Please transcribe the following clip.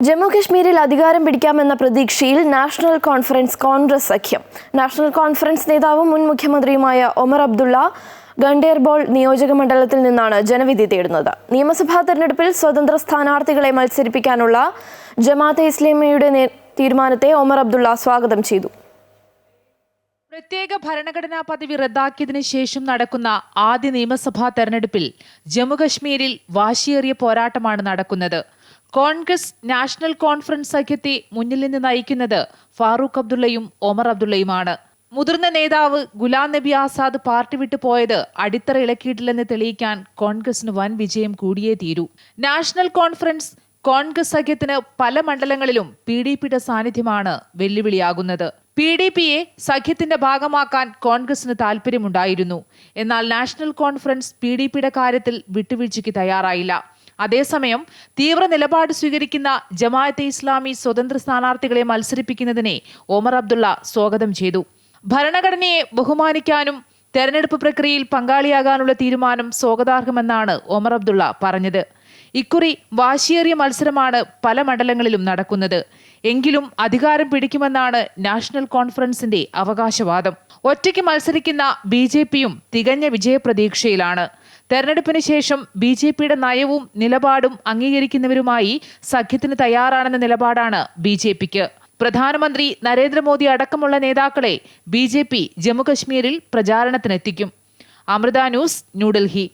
ജമ്മു കശ്മീരിൽ അധികാരം പിടിക്കാമെന്ന പ്രതീക്ഷയിൽ നാഷണൽ കോൺഫറൻസ് കോൺഗ്രസ് സഖ്യം. നാഷണൽ കോൺഫറൻസ് നേതാവും മുൻ മുഖ്യമന്ത്രിയുമായ ഒമർ അബ്ദുള്ള ഗണ്ടേർബോൾ നിയോജക മണ്ഡലത്തിൽ നിന്നാണ് ജനവിധി തേടുന്നത്. നിയമസഭാ തെരഞ്ഞെടുപ്പിൽ സ്വതന്ത്ര സ്ഥാനാർത്ഥികളെ മത്സരിപ്പിക്കാനുള്ള ജമാഅത്തെ ഇസ്ലാമിയുടെ തീരുമാനത്തെ ഒമർ അബ്ദുള്ള സ്വാഗതം ചെയ്തു. പ്രത്യേക ഭരണഘടനാ പദവി റദ്ദാക്കിയതിനു ശേഷം നടക്കുന്ന ആദ്യ നിയമസഭാ തെരഞ്ഞെടുപ്പിൽ ജമ്മുകശ്മീരിൽ വാശിയേറിയ പോരാട്ടമാണ് നടക്കുന്നത്. കോൺഗ്രസ് നാഷണൽ കോൺഫറൻസ് സഖ്യത്തെ മുന്നിൽ നിന്ന് നയിക്കുന്നത് ഫാറൂഖ് അബ്ദുള്ളയും ഒമർ അബ്ദുള്ളയുമാണ്. മുതിർന്ന നേതാവ് ഗുലാം നബി ആസാദ് പാർട്ടി വിട്ടു പോയത് അടിത്തറ ഇളക്കിയിട്ടില്ലെന്ന് തെളിയിക്കാൻ കോൺഗ്രസിന് വൻ വിജയം കൂടിയേ തീരൂ. നാഷണൽ കോൺഫറൻസ് കോൺഗ്രസ് സഖ്യത്തിന് പല മണ്ഡലങ്ങളിലും പി ഡി പിയുടെ സാന്നിധ്യമാണ് വെല്ലുവിളിയാകുന്നത്. പി ഡി പിയെ സഖ്യത്തിന്റെ ഭാഗമാക്കാൻ കോൺഗ്രസിന് താൽപ്പര്യമുണ്ടായിരുന്നു എന്നാൽ നാഷണൽ കോൺഫറൻസ് പി ഡി പിയുടെ കാര്യത്തിൽ വിട്ടുവീഴ്ചയ്ക്ക് തയ്യാറായില്ല. അതേസമയം തീവ്ര നിലപാട് സ്വീകരിക്കുന്ന ജമാഅത്തെ ഇസ്ലാമി സ്വതന്ത്ര സ്ഥാനാർത്ഥികളെ മത്സരിപ്പിക്കുന്നതിനെ ഒമർ അബ്ദുള്ള സ്വാഗതം ചെയ്തു. ഭരണഘടനയെ ബഹുമാനിക്കാനും തെരഞ്ഞെടുപ്പ് പ്രക്രിയയിൽ പങ്കാളിയാകാനുള്ള തീരുമാനം സ്വാഗതാർഹമെന്നാണ് ഒമർ അബ്ദുള്ള പറഞ്ഞത്. ഇക്കുറി വാശിയേറിയ മത്സരമാണ് പല മണ്ഡലങ്ങളിലും നടക്കുന്നത്. എങ്കിലും അധികാരം പിടിക്കുമെന്നാണ് നാഷണൽ കോൺഫറൻസിന്റെ അവകാശവാദം. ഒറ്റയ്ക്ക് മത്സരിക്കുന്ന ബി തികഞ്ഞ വിജയപ്രതീക്ഷയിലാണ്. തെരഞ്ഞെടുപ്പിന് ശേഷം ബി ജെ പിയുടെ നയവും നിലപാടും അംഗീകരിക്കുന്നവരുമായി സഖ്യത്തിന് തയ്യാറാണെന്ന നിലപാടാണ് ബി ജെ പിക്ക്. പ്രധാനമന്ത്രി നരേന്ദ്രമോദി അടക്കമുള്ള നേതാക്കളെ ബി ജെ പി ജമ്മുകശ്മീരിൽ പ്രചാരണത്തിനെത്തിക്കും. അമൃത ന്യൂസ് ന്യൂഡൽഹി.